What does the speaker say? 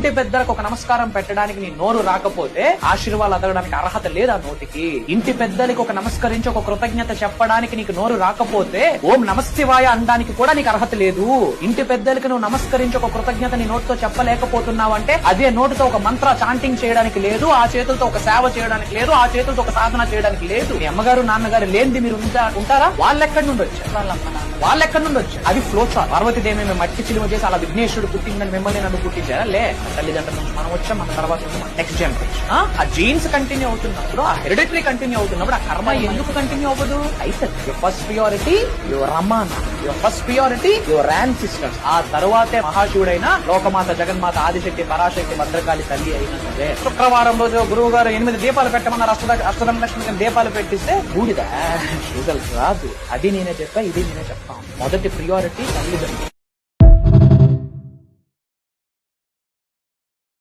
ఇంటి పెద్దలకు ఒక నమస్కారం పెట్టడానికి నీ నోరు రాకపోతే ఆశీర్వాదాలు అదగడానికి అర్హత లేదు ఆ నోటికి? ఇంటి పెద్దలకి ఒక నమస్కరించి ఒక కృతజ్ఞత చెప్పడానికి నీకు నోరు రాకపోతే ఓం నమస్తివాయ అనడానికి కూడా నీకు అర్హత లేదు. ఇంటి పెద్దలకి నువ్వు నమస్కరించి ఒక కృతజ్ఞత నీ నోటితో చెప్పలేకపోతున్నావు అంటే అదే నోటితో ఒక మంత్ర చాంటింగ్ చేయడానికి లేదు ఆ చేతులతో ఒక సేవ చేయడానికి లేదు ఆ చేతులతో ఒక సాధన చేయడానికి లేదు. మీ అమ్మగారు నాన్నగారు లేనిది మీరు ఉంటా- ఉంటారా? వాళ్ళు ఎక్కడి నుండి వచ్చారు? వాళ్ళమ్మ నాన్న వాళ్ళు ఎక్కడి నుండి వచ్చారు? అది ఫ్లో చార్ పార్వతి దేవి మేము మట్టి చిలువ చేసి అలా విఘ్నేశ్వరుడు పుట్టిందని మిమ్మల్ని నన్ను పుట్టించారా? లే. తల్లిదండ్రుల. మనం వచ్చాం మన తర్వాత నెక్స్ట్ జనరేషన్ ఆ? జీన్స్ కంటిన్యూ అవుతున్నప్పుడు ఆ హెరిడిటరీ కంటిన్యూ అవుతున్నప్పుడు ఆ కర్మ ఎందుకు కంటిన్యూ అవ్వదు? అయితే యువర్ ఫస్ట్ ప్రియారిటీ యువర్ అమ్మాన యువర్ ఫస్ట్ ప్రియారిటీ యువర్ ర్యాన్ సిస్టర్స్ ఆ తరువాతే మహాశివుడైన లోకమాత జగన్మాత ఆదిశక్తి పరాశక్తి భద్రకాళి తల్లి అయిన సరే శుక్రవారం రోజు గురువు గారు ఎనిమిది దీపాలు పెట్టమన్నారు. అష్ట అష్టదమ లక్ష్మి దీపాలు పెట్టిస్తే బూడిద. రాదు అది నేనే చెప్పా ఇది నేనే చెప్తాను. మొదటి ప్రియారిటీ తల్లిదండ్రులు.